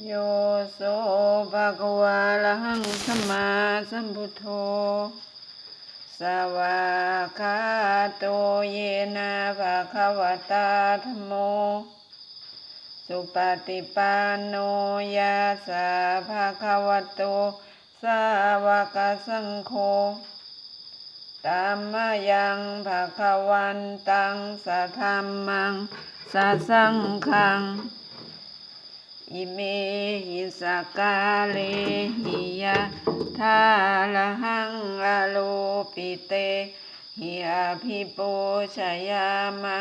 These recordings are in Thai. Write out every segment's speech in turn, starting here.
โยโสภะคะวะระหังสัมมาสัมพุทโธ สวากาโตเยนะภะคะวะตาธโม สุปฏิปันโนยาสาภะคะวะโต สาวกสังโฆตัมมายังภะคะวันตังสัทธัมมังสัสสังฆัง อิเมหิสกกาเลหิยะทาละหังอโลปิเตหิอาภิปูชยามะ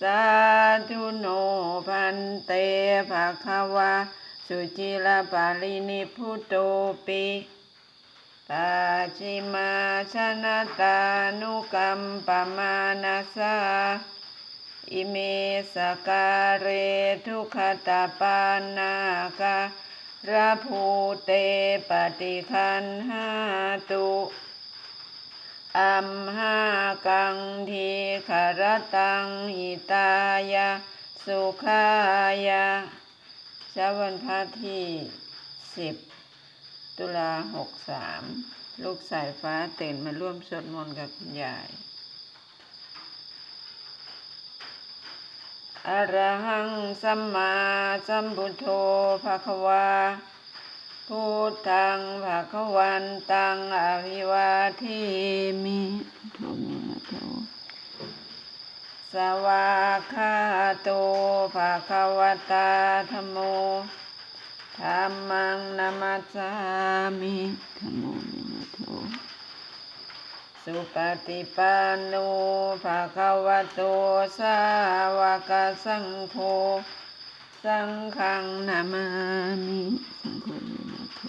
สาธุโนพันเตภะคะวะ สุจิลปาลินิพุตโตปิปาชิมาชนะตานุกัมปมานาสา อิเมสการเรทุขตาปานาคาระภูเตปฏิคันหาตุอัมหากังทีขรตังหิตายะ สุขายะเช้าวันพระที่สิบตุลาหกสามลูกสายฟ้าตื่นมาร่วมสวดมนต์กับคุณยาย อะระหังสัมมาสัมพุทโธภะคะวาพุทธังภะคะวันตังอภิวาเทมิโทมินะโทสวากขาโตภะคะวตาธัมโมธัมมังนามัสสามิธัมโมมินะโท สุปฏิปันโนภะคะวะโตสาวกสังโฆสังฆังนามามิสังโฆมินะโท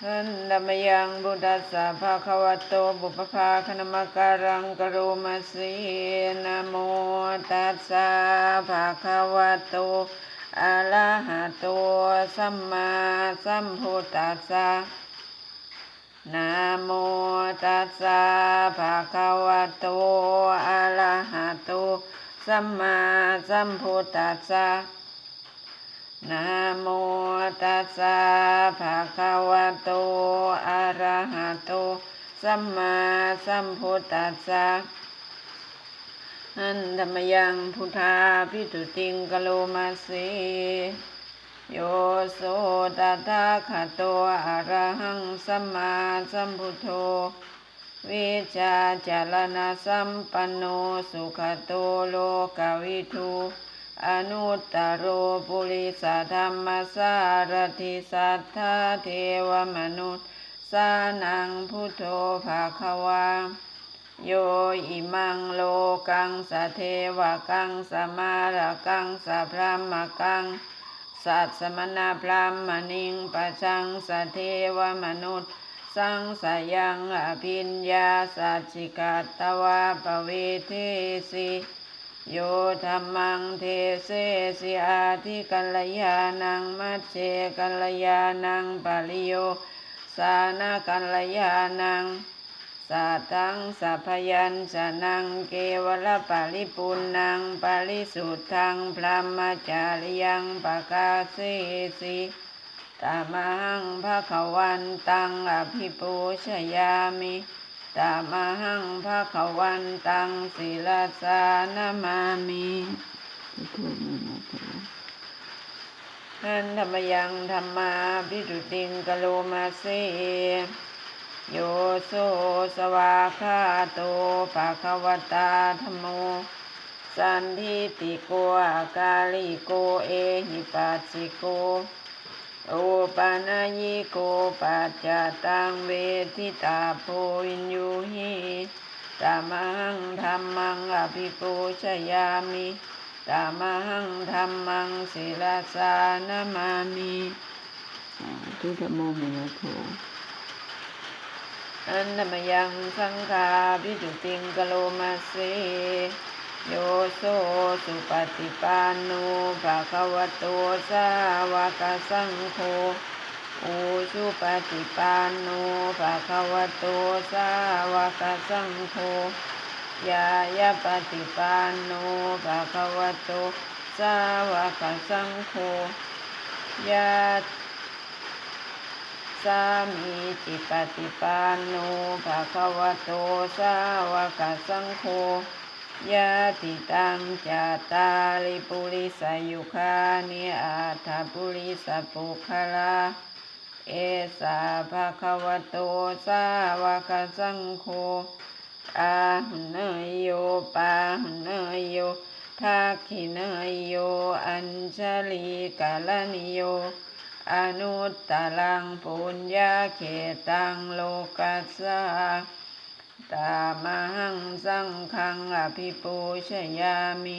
ทันดมยังบุตัสสะภะคะวะโตบุปภาคณมการังกโรมาสีนะโมตัสสะภะคะวะโตอะระหะโตสัมมาสัมพุทธัสสะ นะโมตัสสะภะคะวะโต อะระหะโต สัมมาสัมพุทธัสสะนะโมตัสสะภะคะวะโต อะระหะโต สัมมาสัมพุทธัสสะอันธรรมยังพุทธาพิทุติงกโลมาสี โยโสตถาคตโตอะระหังสัมมาสัมพุทโธวิชาจารณะสัมปันโนสุขโตโลกวิทูอนุตตโรปุริสธรรมสารติสัทธาเทวมนุษย์สานังพุทโธภาควา โยอิมังโลกังสะเทวกังสมารกังสะพรามกัง สัตสมณพรามมณิงปะชังสเทวมนุษย์ สังสยังอภิญญาสัจจิกาตวาปเวเทสิโยธรรมังเทเสสิอาทิกัลยานังมัจเจกัลยานังปาลิโยสานากัลยานัง สัตตังสัพพยัญชนะเกวลปาลิปุณนังปาลิสุทธังพรหมจาริยังปะกาเสสิตามังภะคะวันตังอภิปูชยามิตามังภะคะวันตังศิลสานามามิทโธมินะโทนันธรรมยังธรรมาพิจุติงกะโลมาเส โยโสสวาคาโตภะคะวตาธโม สันทิติโกอากาลิโกเอหิปัสสิโกโอปานายิโกปัจจตังเวทิตาโพวินยูหิตามังธรรมังอภิปูชยามิตามังธรรมังศิลาสานามามิทุกโมมินโท อันธรรมยังสังฆาพิจุติงกะโลมาเสโยโสสุปฏิปันโนภะคะวะโตสาวกสังโฆอุชุปฏิปันโนภะคะวะโตสาวกสังโฆยายาปฏิปันโนภะคะวะโตสาวกสังโฆยะ สามีจิปฏิปันโนภะคะวะโตสาวกสังโฆยะติตังจัตตาริปุริสายุคานิอาถาปุริสปุคลาเอสาภะคะวะโตสาวกสังโฆอาหุเนยโยปาหุเนยโยทักขิเนยโย อัญชลีกาลนิโย อนุตตลังปุญญาเขตังโลกัสสาตามหังสังฆังอภิปูชยามิ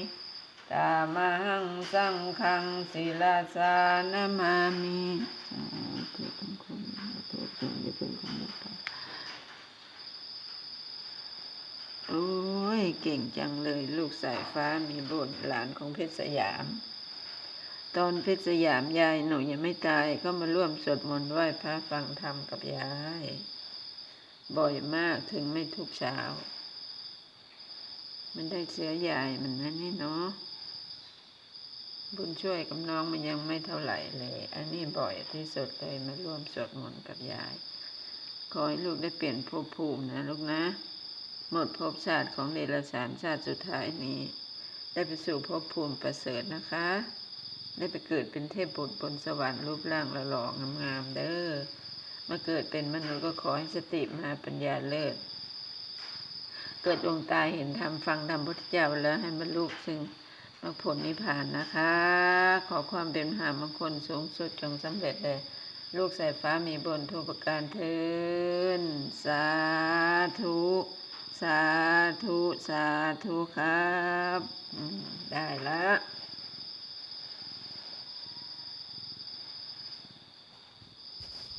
ตามหังสังฆังศิลาสานามามิโทษจงอย่าเป็นของมุตตาโอ้ย เก่งจังเลยลูกสายฟ้ามีบุตรหลานของเพชรสยาม ตอนพชรสยามยายหนูยังไม่ตายก็มาร่วมสวดมนต์ไหว้พระฟังธรรมกับยาย บ่อยมากถึงไม่ทุกเช้า มันได้เสียยายมันนั่นนี่เนาะบุญช่วยกับน้องมันยังไม่เท่าไหร่เลย อันนี้บ่อยที่สุดเลยมาร่วมสวดมนต์กับยาย ขอให้ลูกได้เปลี่ยนภพภูมินะลูกนะ หมดภพชาติของเดรัจฉานชาติสุดท้ายนี้ ได้ไปสู่ภพภูมิประเสริฐนะคะ ได้ไปเกิดเป็นเทพบุตรบนสวรรค์รูปร่างหล่องามๆเด้อมาเกิดเป็นมนุษย์ก็ขอให้สติมาปัญญาเลิศ เกิดดวงตาเห็นธรรมฟังธรรมพุทธเจ้าแล้วให้บรรลุซึ่งมรรคผลนิพพานนะคะ ขอความเป็นมหามงคลสูงสุดจงสำเร็จเลยลูกสายฟ้ามีบนทุกประการเทินสาธุ สาธุ สาธุครับ ได้และ